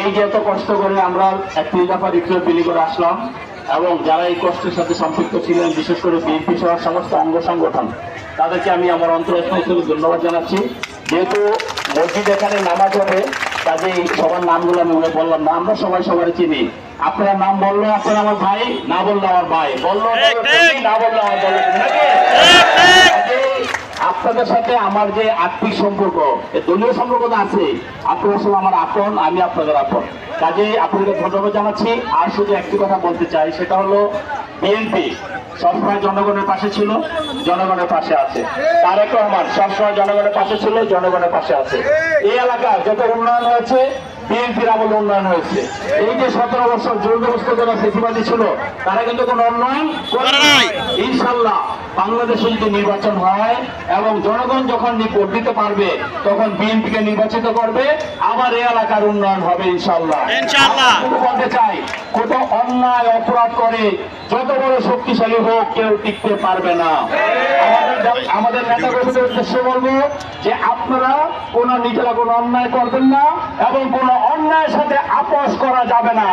এই যে এত কষ্ট করে আমরা একটি দফা রিক্সা বিলি করে আসলাম এবং যারা এই কষ্টের সাথে সম্পৃক্ত ছিলেন বিশেষ করে বিএনপি সহ সমস্ত অঙ্গ সংগঠন তাদেরকে আমি আমার অন্তরস্থল থেকে ধন্যবাদ জানাচ্ছি। যেহেতু মসজিদ এখানে নামাজ হবে কাজেই সবার নামগুলো আমি উল্লেখ বললাম না আমরা সবাই সবাই চিনি। আপনার নাম বলল আপনার আমার ভাই না বলল আমার ভাই। বলল। না বলল আমার বলল আপনাদের সাথে আমার যে আত্মিক সম্পর্ক দলীয় সম্পর্ক তো আছে। আপনারা সব আমার আপন, আমি আপনাদের আপন। কাজে আপনাদের ধন্যবাদ জানাচ্ছি। আর শুধু একটি কথা বলতে চাই, সেটা হলো বিএনপি সবসময় জনগণের পাশে ছিল, জনগণের পাশে আছে। তারেক রহমান সবসময় জনগণের পাশে ছিল, জনগণের পাশে আছে। এই এলাকার যত উন্নয়ন হয়েছে বিএনপির আমলে উন্নয়ন হয়েছে। এই যে সতেরো বছর জোরদবস্ত যারা ফেসিবাদী ছিল তারা কিন্তু কোনো উন্নয়ন করে নাই। ইনশাল্লাহ বাংলাদেশে যদি নির্বাচন হয় এবং জনগণ যখন ভোট দিতে পারবে তখন বিএনপিকে নির্বাচিত করবে। আবার এই এলাকার উন্নয়ন হবে ইনশাল্লাহ। বলতে চাই কত অন্যায় অপরাধ করে যত বড় শক্তিশালী হোক কেউ টিকতে পারবে না। আমাদের নেতা কর্মীদের উদ্দেশ্যে বলব যে আপনারা কোন নিজেরা কোনো অন্যায় করবেন না এবং কোন অন্যায়ের সাথে আপোষ করা যাবে না।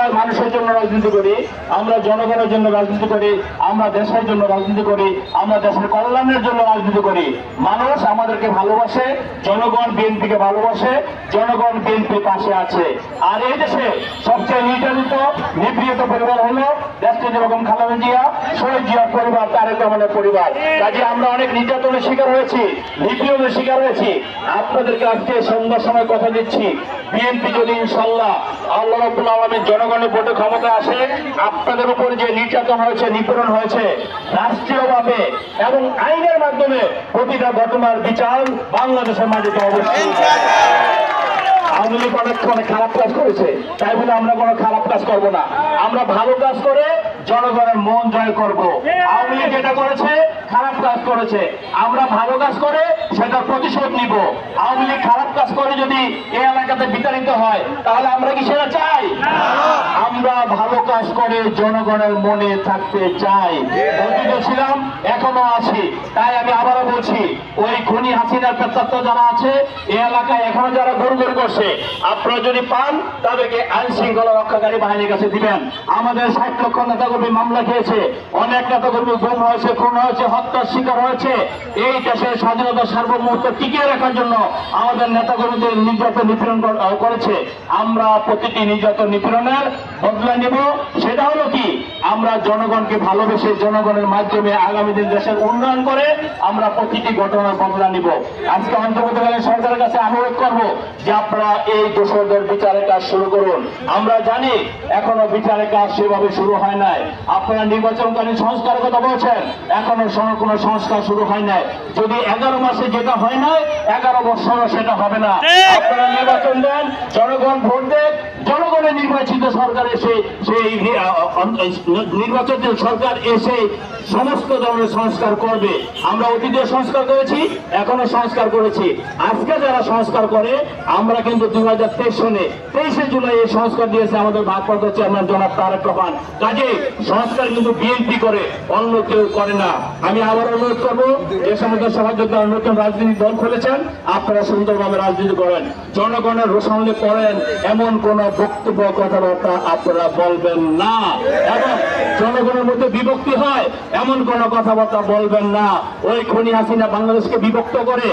আমরা মানুষের জন্য রাজনীতি করি, আমরা জনগণের জন্য রাজনীতি করি, আমরা দেশের জন্য রাজনীতি করি, আমরা দেশের কল্যাণের জন্য রাজনীতি করি। মানুষ আমাদেরকে ভালোবাসে, জনগণ বিএনপিকে ভালোবাসে, জনগণ বিএনপি পাশে আছে। আর এই দেশে সবচেয়ে নির্যাতিত নিপীড়িত পরিবার হলো দেশটি যেরকম খালেদা জিয়া, শহীদ জিয়ার পরিবার, তারেক রহমানের পরিবার। কাজে আমরা অনেক নির্যাতনের শিকার হয়েছি, নিপীড়নের শিকার হয়েছি। আপনাদেরকে আজকে সন্ধ্যার সময় কথা দিচ্ছি। বিএনপি যদি ইনশাল্লাহ আল্লাহ রব্বুল আলমীর জনগণের ভোটে ক্ষমতা আসে, আপনাদের উপর যে নির্যাতন হয়েছে, নিপীড়ন হয়েছে, রাষ্ট্রীয়ভাবে এবং আইনের মাধ্যমে প্রতিটা ঘটনার বিচার বাংলাদেশের মাটিতে অবশ্যই। আওয়ামী লীগ অনেক খারাপ কাজ করেছে, তাই বলে আমরা কোনো খারাপ কাজ করব না। আমরা ভালো কাজ করে জনগণের মন জয় করব। আওয়ামী লীগ যেটা করেছে খারাপ কাজ করেছে, আমরা ভালো কাজ করে সেটার প্রতিশোধ নিব। আওয়ামী লীগ খারাপ কাজ করে যদি এই এলাকাতে বিতাড়িত হয়, তাহলে আমরা কি সেটা চাই? আমরা ভালো কাজ করে জনগণের মনে থাকতে চাই। অতীত ছিলাম, এখনও আছি। তাই আমি আবারও বলছি, ওই খুনি হাসিনার পেত্তাত্ব যারা আছে, এই এলাকায় এখনও যারা গরু গরু করছে, আপনারা যদি পান, তাদেরকে আইন শৃঙ্খলা রক্ষাকারী বাহিনীর কাছে দিবেন। আমাদের ষাট লক্ষ নেতাকর্মী মামলা খেয়েছে, অনেক নেতাকর্মী গুম হয়েছে, খুন হয়েছে হত্যার শিকার হয়েছে। এই দেশের স্বাধীনতা সার্বভৌমত্ব টিকিয়ে রাখার জন্য আমাদের নেতাকর্মীদের নির্যাতন নিপীড়ন করেছে। আমরা প্রতিটি নির্যাতন নিপীড়নের বদলা নেব। সেটা হলো কি? আমরা জনগণকে ভালোবেসে জনগণের মাধ্যমে আগামী দিন দেশের উন্নয়ন করে আমরা প্রতিটি ঘটনার বদলা নিব। আজকে অন্তর্বর্তীকালীন সরকারের কাছে অনুরোধ করব যে আপনারা এই দোষরদের বিচারের কাজ শুরু করুন। আমরা জানি এখনও বিচারের কাজ সেভাবে শুরু হয় নাই। আপনারা নির্বাচনকালীন সংস্কারের কথা বলছেন। এখনও সং- কোনো সংস্কার শুরু হয় নাই। যদি এগারো মাসে যেটা হয় নাই এগারো বছরও সেটা হবে না। আপনারা নির্বাচন দেন জনগণ ভোট দেন জনগণের নির্বাচিত সরকার এসে, সেই নির্বাচিত সরকার এসে সমস্ত ধরনের সংস্কার করবে। আমরা অতীতে সংস্কার করেছি, এখনও সংস্কার করেছি। আজকে যারা সংস্কার করে, আমরা কিন্তু দুই হাজার তেইশ সনে তেইশে জুলাই এই সংস্কার দিয়েছে আমাদের ভারপ্রাপ্ত চেয়ারম্যান জনাব তারেক রহমান। কাজে সংস্কার কিন্তু বিএনপি করে, অন্য কেউ করে না। আমি আবার অনুরোধ করব, যে সমস্ত সহযোগিতা নতুন রাজনৈতিক দল খুলেছেন, আপনারা সুন্দরভাবে রাজনীতি করেন। জনগণের রোষণে করেন এমন কোন বক্তব্য কথাবার্তা আপনারা বলবেন না। এবং জনগণের মধ্যে বিভক্তি হয় এমন কোন কথাবার্তা বলবেন না। ওই খনি হাসিনা বাংলাদেশকে বিভক্ত করে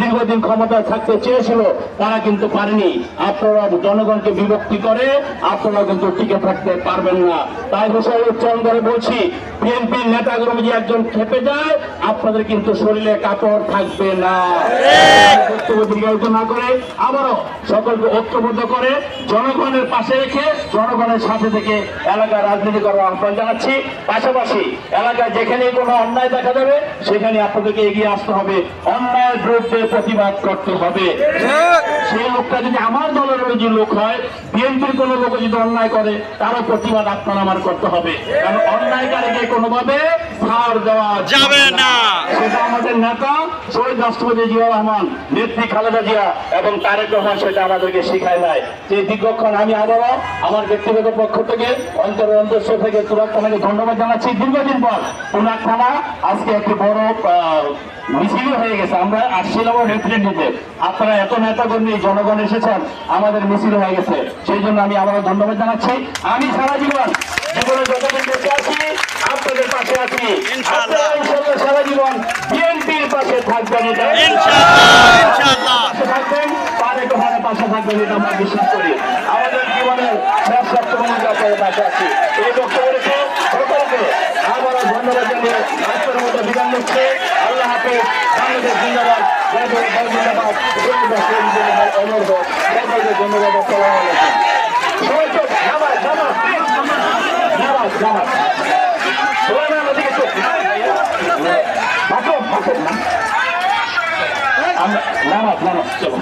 দীর্ঘদিন ক্ষমতায় থাকতে চেয়েছিল তারা কিন্তু পারেনি। আপনারা জনগণকে বিভক্তি করে আপনারা কিন্তু টিকে থাকতে পারবেন না। তাই বিষয়ে উচ্চারণ করে বলছি বিএনপির নেতাগুলো যদি একজন খেপে যায় আপনাদের কিন্তু শরীরে কাপড় থাকবে না। বক্তব্য দীর্ঘায়িত না করে আবারও সকলকে ঐক্যবদ্ধ করে জনগণের পাশে রেখে জনগণের সাথে থেকে এলাকার রাজনীতি করার আহ্বান জানাচ্ছি। পাশাপাশি এলাকায় যেখানে কোনো অন্যায় দেখা যাবে সেখানে আপনাদেরকে এগিয়ে আসতে হবে। অন্যায়ের বিরুদ্ধে প্রতিবাদ করতে হবে। সেই লোকটা যদি আমার দলের যে লোক হয় বিএনপির কোনো লোক যদি অন্যায় করে তারও প্রতিবাদ আপনার আমার করতে হবে। কারণ অন্যায়কারীকে কোনোভাবে ছাড় দেওয়া যাবে না। আমাদের নেতা শহীদ রাষ্ট্রপতি জিয়া রহমান নেত্রী খালেদা জিয়া এবং তারেক রহমান সেটা আমাদেরকে শিখায় নাই। যে দীর্ঘক্ষণ আমি আবারও আমার ব্যক্তিগত পক্ষ থেকে অন্তরের অন্তঃস্থ থেকে তুরাক থানাকে ধন্যবাদ জানাচ্ছি। দীর্ঘদিন পর তুরাক থানা আজকে একটি বড় আহ, মিছিলও হয়ে গেছে। আমরা আসছিলাম রিপ্রেজেন্ট দিতে আপনারা এত নেতা কর্মী জনগণ এসেছেন আমাদের মিছিল হয়ে গেছে। সেই জন্য আমি আবারও ধন্যবাদ জানাচ্ছি। আমি সারা জীবন জীবনে যতদিন বেঁচে আছি আপনাদের পাশে আছি। আপনারা ইনশাল্লাহ সারা জীবন বিএনপির পাশে থাকবেন থাকবেন পারে তো পাশে থাকবেন এটা আমরা বিশ্বাস করি। আমাদের জীবনের শেষ সপ্তমী আপনাদের পাশে আছি। এই বক্তব্য রেখে সকলকে আবারও ধন্যবাদ জানিয়ে আজকের মতো বিধান নিচ্ছে। আল্লাহ হাফেজ বাংলাদেশ জিন্দাবাদ। জিন্দাবাদ। জয় জয় ধন্যবাদ আসসালামু আলাইকুম নামাজ নামাজ চলো